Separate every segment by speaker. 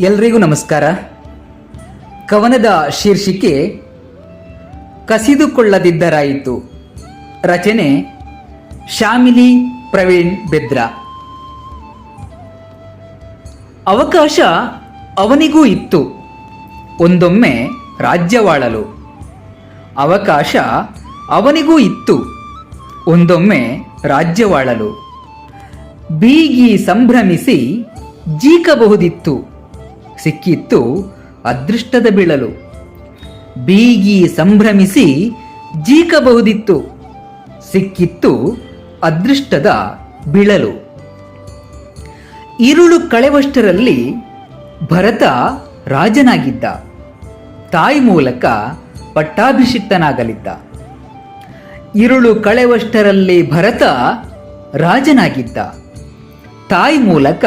Speaker 1: ಎಲ್ರಿಗೂ ನಮಸ್ಕಾರ. ಕವನದ ಶೀರ್ಷಿಕೆ, ಕಸಿದುಕೊಳ್ಳದಿದ್ದರಾಯಿತು. ರಚನೆ, ಶಾಮಿಲಿ ಪ್ರವೀಣ್ ಬೆದ್ರ. ಅವಕಾಶ ಅವನಿಗೂ ಇತ್ತು. ಒಂದೊಮ್ಮೆ ರಾಜ್ಯವಾಳಲು ಅವಕಾಶ ಅವನಿಗೂ ಇತ್ತು. ಒಂದೊಮ್ಮೆ ರಾಜ್ಯವಾಳಲು ಬೀಗಿ ಸಂಭ್ರಮಿಸಿ ಜೀಕಬಹುದಿತ್ತು. ಸಿಕ್ಕಿತ್ತು ಅದೃಷ್ಟದ ಬೀಳಲು. ಬೀಗಿ ಸಂಭ್ರಮಿಸಿ ಜೀಕಬಹುದಿತ್ತು. ಸಿಕ್ಕಿತ್ತು ಅದೃಷ್ಟದ ಬಿಳಲು. ಇರುಳು ಕಳೆವಷ್ಟರಲ್ಲಿ ಭರತ ರಾಜನಾಗಿದ್ದ. ತಾಯಿ ಮೂಲಕ ಪಟ್ಟಾಭಿಷಿಕ್ತನಾಗಲಿದ್ದ. ಇರುಳು ಕಳೆವಷ್ಟರಲ್ಲಿ ಭರತ ರಾಜನಾಗಿದ್ದ. ತಾಯಿ ಮೂಲಕ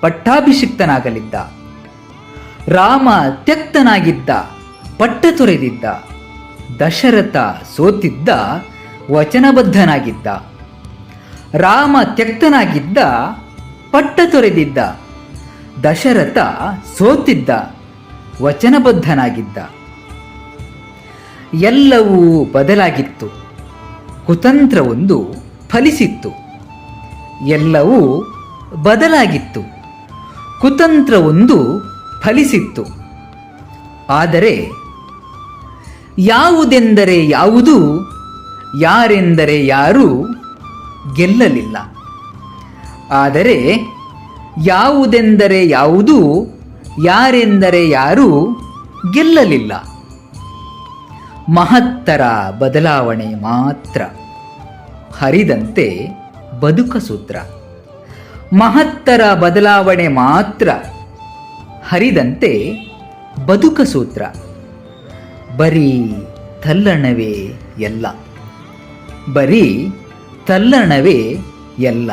Speaker 1: ಪಟ್ಟಾಭಿಷಿಕ್ತನಾಗಲಿದ್ದ. ರಾಮ ತ್ಯಕ್ತನಾಗಿದ್ದ ಪಟ್ಟ ತೊರೆದಿದ್ದ, ದಶರಥ ಸೋತಿದ್ದ, ವಚನಬದ್ಧನಾಗಿದ್ದ. ರಾಮ ತ್ಯಕ್ತನಾಗಿದ್ದ ಪಟ್ಟ ತೊರೆದಿದ್ದ, ದಶರಥ ಸೋತಿದ್ದ, ವಚನಬದ್ಧನಾಗಿದ್ದ. ಎಲ್ಲವೂ ಬದಲಾಗಿತ್ತು. ಕುತಂತ್ರವೊಂದು ಫಲಿಸಿತ್ತು. ಎಲ್ಲವೂ ಬದಲಾಗಿತ್ತು. ಕುತಂತ್ರವೊಂದು ಫಲಿಸಿತ್ತು. ಆದರೆ ಯಾವುದೆಂದರೆ ಯಾವುದು, ಯಾರೆಂದರೆ ಯಾರೂ ಗೆಲ್ಲಲಿಲ್ಲ. ಆದರೆ ಯಾವುದೆಂದರೆ ಯಾವುದು, ಯಾರೆಂದರೆ ಯಾರೂ ಗೆಲ್ಲಲಿಲ್ಲ. ಮಹತ್ತರ ಬದಲಾವಣೆ ಮಾತ್ರ. ಹರಿದಂತೆ ಬದುಕ ಸೂತ್ರ ಮಹತ್ತರ ಬದಲಾವಣೆ ಮಾತ್ರ. ಹರಿದಂತೆ ಬದುಕ ಸೂತ್ರ. ಬರೀ ತಲ್ಲಣವೇ ಎಲ್ಲ. ಬರೀ ತಲ್ಲಣವೇ ಎಲ್ಲ.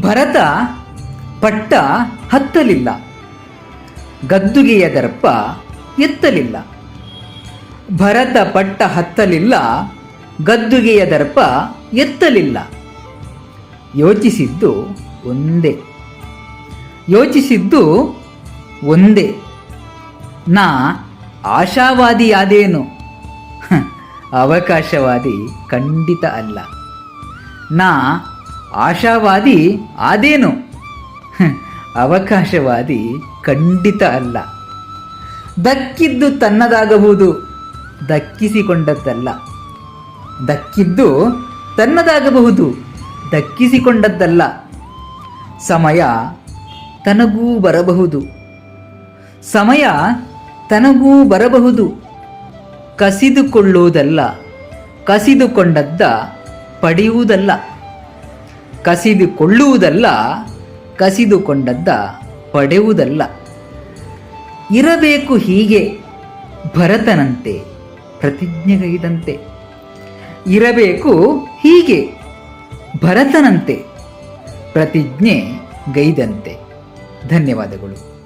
Speaker 1: ಭರತ ಪಟ್ಟ ಹತ್ತಲಿಲ್ಲ. ಗದ್ದುಗೆಯ ದರ್ಪ ಎತ್ತಲಿಲ್ಲ. ಭರತ ಪಟ್ಟ ಹತ್ತಲಿಲ್ಲ, ಗದ್ದುಗೆಯ ದರ್ಪ ಎತ್ತಲಿಲ್ಲ. ಯೋಚಿಸಿದ್ದು ಒಂದೇ. ಯೋಚಿಸಿದ್ದು ಒಂದೇ. ನಾ ಆಶಾವಾದಿಯಾದೇನು? ಅವಕಾಶವಾದಿ ಖಂಡಿತ ಅಲ್ಲ. ನಾ ಆಶಾವಾದಿ ಆದೇನು? ಅವಕಾಶವಾದಿ ಖಂಡಿತ ಅಲ್ಲ. ದಕ್ಕಿದ್ದು ತನ್ನದಾಗಬಹುದು, ದಕ್ಕಿಸಿಕೊಂಡದ್ದಲ್ಲ. ದಕ್ಕಿದ್ದು ತನ್ನದಾಗಬಹುದು, ದಕ್ಕಿಸಿಕೊಂಡದ್ದಲ್ಲ. ಸಮಯ ತನಗೂ ಬರಬಹುದು. ಸಮಯ ತನಗೂ ಬರಬಹುದು. ಕಸಿದುಕೊಳ್ಳುವುದಲ್ಲ ಕಸಿದುಕೊಂಡದ್ದ ಪಡೆಯುವುದಲ್ಲ. ಕಸಿದುಕೊಳ್ಳುವುದಲ್ಲ, ಕಸಿದುಕೊಂಡದ್ದ ಪಡೆಯುವುದಲ್ಲ. ಇರಬೇಕು ಹೀಗೆ, ಭರತನಂತೆ ಪ್ರತಿಜ್ಞೆಗೈದಂತೆ ಇರಬೇಕು ಹೀಗೆ, ಭರತನಂತೆ ಪ್ರತಿಜ್ಞೆ ಗೈದಂತೆ ಧನ್ಯವಾದಗಳು.